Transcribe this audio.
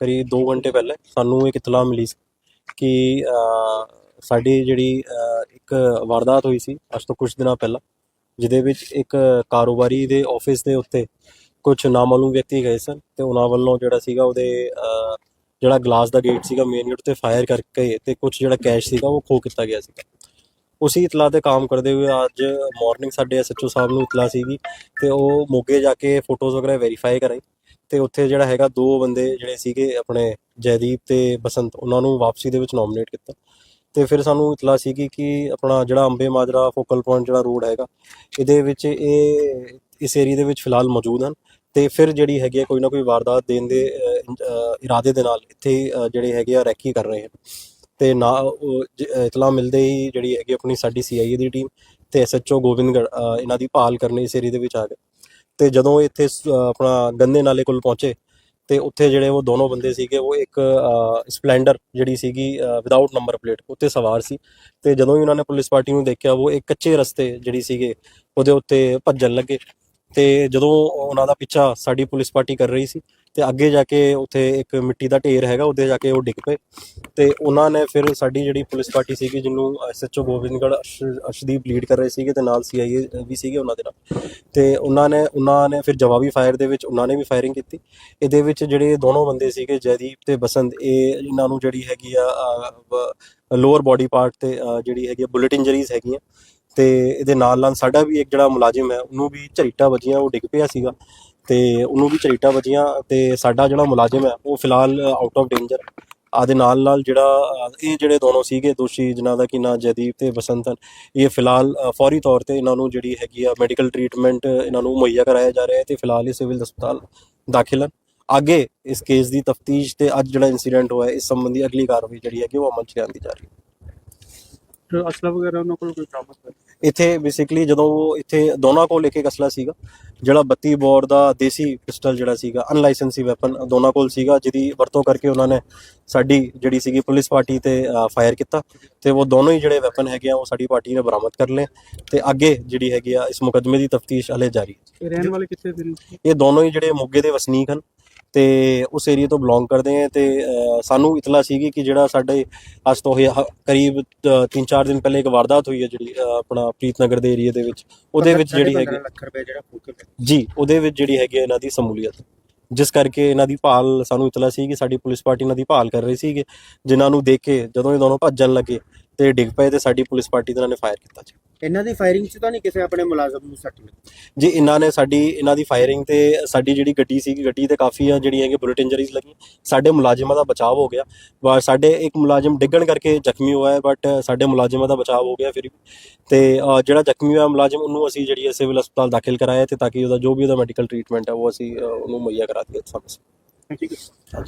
ਕਰੀਬ 2 ਘੰਟੇ ਪਹਿਲੇ ਸਾਨੂੰ ਇੱਕ ਇਤਲਾਹ ਮਿਲੀ ਸੀ ਕਿ ਸਾਡੀ ਜਿਹੜੀ ਇੱਕ ਵਾਰਦਾਤ ਹੋਈ ਸੀ ਅੱਜ ਤੋਂ ਕੁਝ ਦਿਨਾਂ ਪਹਿਲਾਂ, ਜਿਹਦੇ ਵਿੱਚ ਇੱਕ ਕਾਰੋਬਾਰੀ ਦੇ ਆਫਿਸ ਦੇ ਉੱਤੇ ਕੁਝ ਨਾਮਾਲੂਮ ਵਿਅਕਤੀ ਗਏ ਸਨ ਤੇ ਉਹਨਾਂ ਵੱਲੋਂ ਜਿਹੜਾ ਸੀਗਾ ਉਹਦੇ ਜਿਹੜਾ ਗਲਾਸ ਦਾ ਗੇਟ ਸੀਗਾ ਮੇਨ ਗੇਟ ਤੇ ਫਾਇਰ ਕਰਕੇ ਤੇ ਕੁਝ ਜਿਹੜਾ ਕੈਸ਼ ਸੀਗਾ ਉਹ ਖੋ ਕੀਤਾ ਗਿਆ ਸੀਗਾ। ਉਸੇ ਇਤਲਾਹ ਤੇ ਕੰਮ ਕਰਦੇ ਹੋਏ ਅੱਜ ਮਾਰਨਿੰਗ ਸਾਡੇ ਐਸਐਚਓ ਸਾਹਿਬ ਨੂੰ ਇਤਲਾਹ ਸੀਗੀ ਤੇ ਉਹ ਮੋਗੇ ਜਾ ਕੇ ਫੋਟੋਜ਼ ਵਗੈਰਾ ਵੈਰੀਫਾਈ ਕਰਾਈ। ਤੇ ਉੱਥੇ ਜਿਹੜਾ ਹੈਗਾ ਦੋ ਬੰਦੇ ਜਿਹੜੇ ਸੀਗੇ ਆਪਣੇ ਜੈਦੀਪ ਤੇ ਬਸੰਤ ਉਹਨਾਂ ਨੂੰ ਵਾਪਸੀ ਦੇ ਵਿੱਚ ਨੋਮੀਨੇਟ ਕੀਤਾ। ਤੇ ਫਿਰ ਸਾਨੂੰ ਇਤਲਾਹ ਸੀਗੀ ਕਿ ਆਪਣਾ ਜਿਹੜਾ ਅੰਬੇ ਮਾਜਰਾ ਫੋਕਲ ਪੁਆਇੰਟ ਜਿਹੜਾ ਰੋਡ ਹੈਗਾ ਇਹਦੇ ਵਿੱਚ ਇਹ ਇਸ ਏਰੀਆ ਦੇ ਵਿੱਚ ਫਿਲਹਾਲ ਮੌਜੂਦ ਹਨ। ਤੇ ਫਿਰ ਜਿਹੜੀ ਹੈਗੀ ਹੈ ਕੋਈ ਨਾ ਕੋਈ ਵਾਰਦਾਤ ਦੇਣ ਦੇ ਇਰਾਦੇ ਦੇ ਨਾਲ ਇੱਥੇ ਜਿਹੜੇ ਹੈਗੇ ਆ ਰੈਕੀ ਕਰ ਰਹੇ ਹਨ। ਤੇ ਨਾ ਉਹ ਇਤਲਾਹ ਮਿਲਦੇ ਹੀ ਜਿਹੜੀ ਹੈਗੀ ਆਪਣੀ ਸਾਡੀ ਸੀਆਈਏ ਦੀ ਟੀਮ ਤੇ ਐਸਐਚਓ ਗੋਬਿੰਦਗੜ ਅ, ਇਹਨਾਂ ਦੀ ਭਾਲ ਕਰਨ ਇਸ ਏਰੀਆ ਦੇ ਵਿੱਚ ਆ ਗਏ। ਤੇ ਜਦੋਂ ਇੱਥੇ ਸ- ਅ, ਆਪਣਾ ਗੰਦੇ ਨਾਲੇ ਕੋਲ ਪਹੁੰਚੇ ਤੇ ਉੱਥੇ ਜਿਹੜੇ ਉਹ ਦੋਨੋਂ ਬੰਦੇ ਸੀਗੇ ਉਹ ਇੱਕ ਸਪਲੈਂਡਰ ਜਿਹੜੀ ਸੀਗੀ ਵਿਦਆਊਟ ਨੰਬਰ ਪਲੇਟ ਉੱਤੇ ਸਵਾਰ ਸੀ। ਤੇ ਜਦੋਂ ਹੀ ਉਹਨਾਂ ਨੇ ਪੁਲਿਸ ਪਾਰਟੀ ਨੂੰ ਦੇਖਿਆ ਉਹ ਇੱਕ ਕੱਚੇ ਰਸਤੇ ਜਿਹੜੀ ਸੀਗੇ ਉਹਦੇ ਉੱਤੇ ਭੱਜਣ ਲੱਗੇ। ਤੇ ਜਦੋਂ ਉਹਨਾਂ ਦਾ ਪਿੱਛਾ ਸਾਡੀ ਪੁਲਿਸ ਪਾਰਟੀ ਕਰ ਰਹੀ ਸੀ ਤੇ ਅੱਗੇ ਜਾ ਕੇ ਉੱਥੇ ਇੱਕ ਮਿੱਟੀ ਦਾ ਢੇਰ ਹੈਗਾ, ਉਹਦੇ ਜਾ ਕੇ ਉਹ ਡਿੱਗ ਪਏ। ਤੇ ਉਹਨਾਂ ਨੇ ਫਿਰ ਸਾਡੀ ਜਿਹੜੀ ਪੁਲਿਸ ਪਾਰਟੀ ਸੀਗੀ, ਜਿਹਨੂੰ ਐਸਐਚਓ ਗੋਬਿੰਦਗੜ ਅਰਸ਼ਦੀਪ ਲੀਡ ਕਰ ਰਹੇ ਸੀਗੇ ਤੇ ਨਾਲ ਸੀਆਈਏ ਵੀ ਸੀਗੇ ਉਹਨਾਂ ਦੇ ਨਾਲ। ਤੇ ਉਹਨਾਂ ਨੇ ਉਹਨਾਂ ਨੇ ਫਿਰ ਜਵਾਬੀ ਫਾਇਰ ਦੇ ਵਿੱਚ ਉਹਨਾਂ ਨੇ ਵੀ ਫਾਇਰਿੰਗ ਕੀਤੀ। ਇਹਦੇ ਵਿੱਚ ਜਿਹੜੇ ਦੋਨੋਂ ਬੰਦੇ ਸੀਗੇ, ਜੈਦੀਪ ਤੇ ਬਸੰਤ, ਇਹ ਇਹਨਾਂ ਨੂੰ ਜਿਹੜੀ ਹੈਗੀ ਆ ਲੋਅਰ ਬਾਡੀ ਪਾਰਟ ਤੇ ਜਿਹੜੀ ਹੈਗੀ ਬੁਲੇਟ ਇੰਜਰੀਜ਼ ਹੈਗੀਆਂ। ਤੇ ਇਹਦੇ ਨਾਲ ਨਾਲ ਸਾਡਾ ਵੀ ਇੱਕ ਜਿਹੜਾ ਮੁਲਾਜ਼ਮ ਹੈ, ਉਹਨੂੰ ਵੀ ਝਰੀਟਾਂ ਵੱਜੀਆਂ, ਉਹ ਡਿੱਗ ਪਿਆ ਸੀਗਾ। ਤੇ ਉਹਨੂੰ ਵੀ ਝਰੀਟਾਂ ਵੱਜੀਆਂ ਤੇ ਸਾਡਾ ਜਿਹੜਾ ਮੁਲਾਜ਼ਮ ਹੈ, ਉਹ ਫਿਲਹਾਲ ਆਊਟ ਆਫ ਡੇਂਜਰ ਆਦੇ ਨਾਲ ਨਾਲ ਜਿਹੜਾ, ਇਹ ਜਿਹੜੇ ਦੋਨੋਂ ਸੀਗੇ, ਦੋਸ਼ੀ ਜਿਨ੍ਹਾਂ ਦਾ ਕਿ ਨਾਂ ਜੈਦੀਪ ਤੇ ਬਸੰਤ ਇਹ ਫਿਲਹਾਲ ਫੌਰੀ ਤੌਰ ਤੇ ਇਹਨਾਂ ਨੂੰ ਜਿਹੜੀ ਹੈਗੀ ਆ ਮੈਡੀਕਲ ਟ੍ਰੀਟਮੈਂਟ ਇਹਨਾਂ ਨੂੰ ਮੁਹੱਈਆ ਕਰਾਇਆ ਜਾ ਰਿਹਾ ਹੈ ਤੇ ਫਿਲਹਾਲ ਇਹ ਸਿਵਲ ਹਸਪਤਾਲ ਦਾਖਲ ਹਨ। ਅੱਗੇ ਇਸ ਕੇਸ ਦੀ ਤਫਤੀਸ਼ ਤੇ ਅੱਜ ਜਿਹੜਾ ਇਨਸੀਡੈਂਟ ਹੋਇਆ, ਇਸ ਸੰਬੰਧੀ ਅਗਲੀ ਕਾਰਵਾਈ ਜਿਹੜੀ ਹੈਗੀ ਉਹ ਅਮਲ ਚ ਲਿਆਂਦੀ ਜਾ ਰਹੀ ਹੈ। ਅਸਲਾ ਵਗੈਰਾ ਉਹਨਾਂ ਕੋਲ ਕੋਈ ਬਰਾਮਦ ਹੋਇਆ? ਇੱਥੇ ਬੇਸਿਕਲੀ ਜਦੋਂ ਉਹ ਇੱਥੇ ਦੋਨਾਂ ਕੋਲ ਇੱਕ ਇੱਕ ਅਸਲਾ ਸੀਗਾ ਜਿਹੜਾ 32 ਬੋਰ ਦਾ ਦੇਸੀ ਪਿਸਟਲ ਜਿਹੜਾ ਸੀਗਾ ਅਨਲਾਇਸੈਂਸੀ ਵੈਪਨ ਦੋਨਾਂ ਕੋਲ ਸੀਗਾ ਜਿਹਦੀ ਵਰਤੋਂ ਕਰਕੇ ਉਹਨਾਂ ਨੇ ਸਾਡੀ ਜਿਹੜੀ ਸੀਗੀ ਪੁਲਿਸ ਪਾਰਟੀ ਤੇ ਫਾਇਰ ਕੀਤਾ ਤੇ ਉਹ ਦੋਨੋਂ ਹੀ ਜਿਹੜੇ ਵੈਪਨ ਹੈਗੇ ਆ ਉਹ ਸਾਡੀ ਪਾਰਟੀ ਨੇ ਬਰਾਮਦ ਕਰ ਲਏ ਤੇ ਅੱਗੇ ਜਿਹੜੀ ਹੈਗੀ ਆ ਇਸ ਮੁਕੱਦਮੇ ਦੀ ਤਫਤੀਸ਼ ਹਲੇ ਜਾਰੀ ਹੈ। ਇਹ ਰਹਿਣ ਵਾਲੇ ਕਿੱਥੇ ਦੇ ਨੇ? ਇਹ ਦੋਨੋਂ ਹੀ ਜਿਹੜੇ ਮੋਗੇ ਦੇ ਵਸਨੀਕ ਹਨ। ਤੇ ਉਸ ਏਰੀਆ ਤੋਂ ਬਿਲੋਂਗ ਕਰਦੇ ਆ ਤੇ ਸਾਨੂੰ ਇਤਲਾ ਸੀਗੀ ਕਿ ਜਿਹੜਾ ਸਾਡੇ ਅੱਜ ਤੋਂ ਕਰੀਬ 3-4 ਦਿਨ ਪਹਿਲੇ ਇੱਕ ਵਾਰਦਾਤ ਹੋਈ ਹੈ ਜਿਹੜੀ ਆਪਣਾ ਪ੍ਰੀਤਨਗਰ ਦੇ ਏਰੀਆ ਦੇ ਵਿੱਚ। ਉਹਦੇ ਵਿੱਚ ਜਿਹੜੀ ਹੈਗੀ ਲੱਖ ਰੁਪਏ ਜਿਹੜਾ ਫੂਕ ਜੀ ਉਹਦੇ ਵਿੱਚ ਜਿਹੜੀ ਹੈਗੀ ਇਹਨਾਂ ਦੀ ਸਮੂਲੀਅਤ। ਜਿਸ ਕਰਕੇ ਇਹਨਾਂ ਦੀ ਭਾਲ ਸਾਨੂੰ ਇਤਲਾ ਸੀ ਕਿ ਸਾਡੀ ਪੁਲਿਸ ਪਾਰਟੀ ਇਹਨਾਂ ਦੀ ਭਾਲ ਕਰ ਰਹੀ ਸੀ ਜਿਨ੍ਹਾਂ ਨੂੰ ਦੇਖ ਕੇ ਜਦੋਂ ਇਹ ਦੋਨੋਂ ਭੱਜਣ ਲੱਗੇ ਤੇ ਡਿੱਗ ਪਏ ਤੇ ਸਾਡੀ ਪੁਲਿਸ ਪਾਰਟੀ ਦੇ ਨਾਲ ਨੇ ਫਾਇਰ ਕੀਤਾ ਜੀ। ਇਹਨਾਂ ਦੀ ਫਾਇਰਿੰਗ 'ਚ ਤਾਂ ਨਹੀਂ ਕਿਸੇ ਆਪਣੇ ਮੁਲਾਜ਼ਮ ਨੂੰ ਸੱਟ ਲੱਗੀ? ਜੀ ਇਹਨਾਂ ਨੇ ਸਾਡੀ ਇਹਨਾਂ ਦੀ ਫਾਇਰਿੰਗ ਤੇ ਸਾਡੀ ਜਿਹੜੀ ਗੱਡੀ ਸੀਗੀ ਗੱਡੀ ਤੇ ਕਾਫੀ ਆ ਜਿਹੜੀਆਂ ਹੈਗੇ ਬੁਲਟ ਇੰਜਰੀਜ਼ ਲੱਗੀ ਸਾਡੇ ਮੁਲਾਜ਼ਮਾਂ ਦਾ ਬਚਾਅ ਹੋ ਗਿਆ। ਵਾ ਸਾਡੇ ਇੱਕ ਮੁਲਾਜ਼ਮ ਡਿੱਗਣ ਕਰਕੇ ਜ਼ਖਮੀ ਹੋਇਆ ਹੈ ਬਟ ਸਾਡੇ ਮੁਲਾਜ਼ਮਾਂ ਦਾ ਬਚਾਅ ਹੋ ਗਿਆ ਫਿਰ ਵੀ। ਤੇ ਅ, ਜਿਹੜਾ ਜ਼ਖਮੀ ਹੋਇਆ ਮੁਲਾਜ਼ਮ ਉਹਨੂੰ ਅਸੀਂ ਜਿਹੜੀ ਹੈ ਸਿਵਲ ਹਸਪਤਾਲ ਦਾਖਲ ਕਰਾਇਆ ਤੇ ਤਾਂ ਕਿ ਉਹਦਾ ਜੋ ਵੀ ਉਹਦਾ ਮੈਡੀਕਲ ਟ੍ਰੀਟਮੈਂਟ ਹੈ ਉਹ ਅਸੀਂ ਅ, ਉਹਨੂੰ ਮੁਹੱਈਆ ਕਰਾ ਦਈਏ। ਸਮੇਂ ਸਿਰ ਠੀਕ ਹੈ।